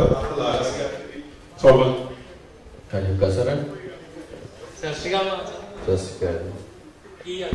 سر سیال سسری اال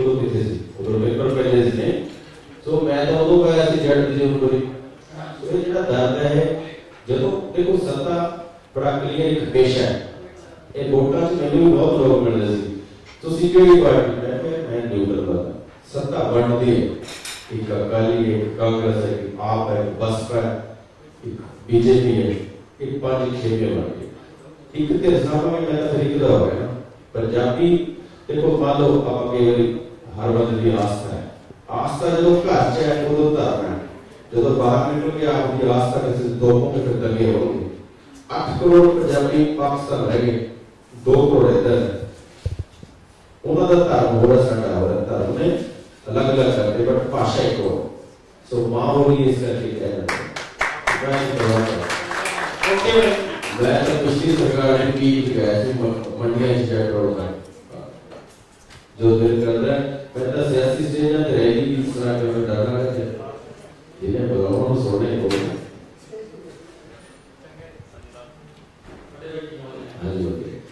ਉਦੋਂ ਕਿਸੇ ਸੀ ਉਦੋਂ ਪੇਪਰ ਪਹਿਲੇ ਸੀ ਨੇ ਸੋ ਮੈਂ ਤਾਂ ਉਦੋਂ ਗਿਆ ਸੀ ਜੜ ਦੀ ਜਿਹੜੀ ਬੋਲੀ ਇਹ ਜਿਹੜਾ ਦਰਦ ਹੈ ਜਦੋਂ ਦੇਖੋ ਸੱਤਾ ਪ੍ਰਕਿਰਿਆ ਇੱਕ ਪੇਸ਼ਾ ਹੈ ਇਹ ਵੋਟਾਂ ਚ ਮੈਨੂੰ ਬਹੁਤ ਲੋਕ ਮਿਲਦੇ ਸੀ ਤੁਸੀਂ ਕਿਹੜੀ ਪਾਰਟੀ ਮੈਂ ਕਿਹਾ ਮੈਂ ਨਿਊਟਰਲ ਪਾਰਟੀ ਸੱਤਾ ਬਣਦੀ ਹੈ ਇੱਕ ਅਕਾਲੀ ਹੈ ਕਾਂਗਰਸ ਹੈ ਆਪ ਹੈ ਬਸਪਾ ਹੈ ਇੱਕ ਬੀਜੇਪੀ ਹੈ ਇੱਕ ਪੰਜ ਛੇ ਪਾਰਟੀ ਇੱਕ ਤੇ ਸਭ ਨੂੰ ਮੈਂ ਤਰੀਕ ਦਾ ਹੋ ਗਿਆ ਪੰਜਾਬੀ دیکھو مان لو آپ کے ہر بندے کی آستھا ہے آستھا جب گھر چ ہے خود اتر ہے جب باہر نکل کے آپ کی آستھا کسی دونوں میں پھر دگے ہو گئی اٹھ کروڑ پنجابی پاکستان رہ گئے دو کروڑ ادھر انہوں کا دھرم ہو رہا سنڈا ہو رہا دھرم نے الگ الگ کر کے بٹ پاشا ایک ہو سو ماں ہو گئی اس کا کی کہہ رہا میں کچھ سرکار نے کی منڈیاں جائے کروڑ کا جو دل کر رہا ہے پہلا سیاسی سٹیج ہے تو بھی اس طرح کے پر ڈالا رہا ہے یہ بلاؤں ہم سونے کو گیا Thank you.